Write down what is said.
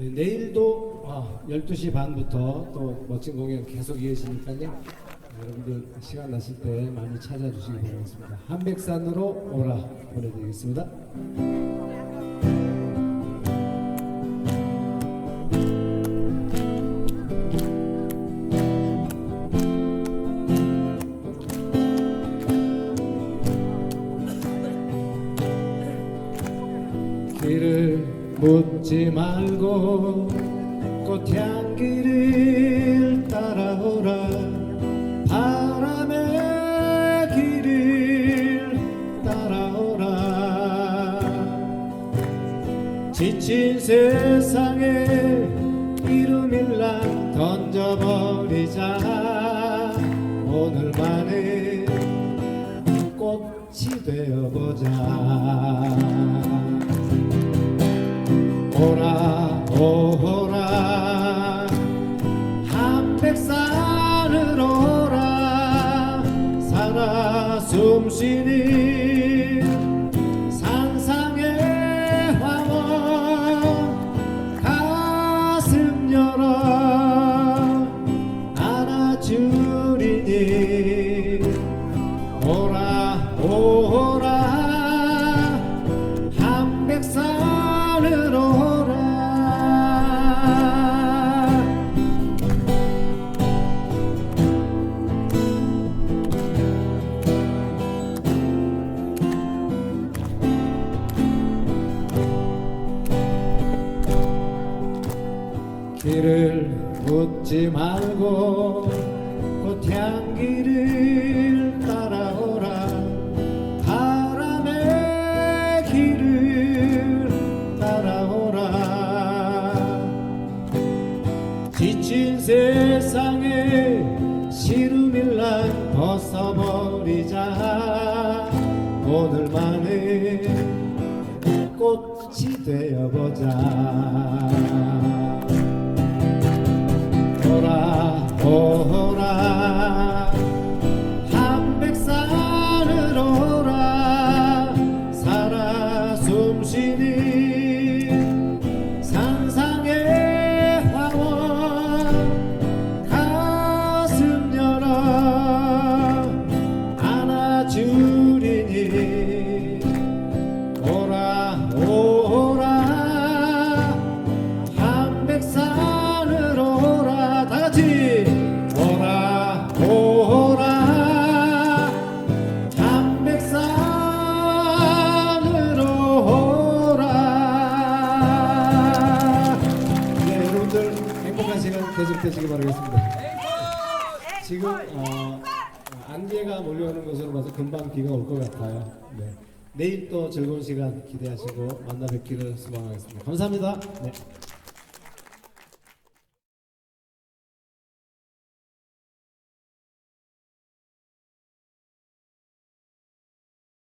네, 내일도 아, 12시 반부터 또 멋진 공연 계속 이어지니까요. 여러분들 시간 나실 때 많이 찾아주시기 바라겠습니다. 한백산으로 오라 보내드리겠습니다. 길을 묻지 말고 꽃향기를 따라오라. 바람의 길을 따라오라. 지친 세상에 이름일랑 던져버리자. 오늘만의 꽃이 되어보자 오라 오라. 한백산으로 오라. 살아 숨쉬니 상상의 황혼 가슴 열어. 안아주리니 오라 오라 길을 묻지 말고 꽃향기를 따라오라. 바람의 길을 따라오라. 지친 세상에 시름일랑 벗어버리자. 오늘만의 꽃이 되어보자 숨 계속되시기 바라겠습니다 지금 어, 안개가 몰려오는 것으로 봐서 금방 비가 올 것 같아요 네. 내일 또 즐거운 시간 기대하시고 만나 뵙기를 소망하겠습니다 감사합니다 네.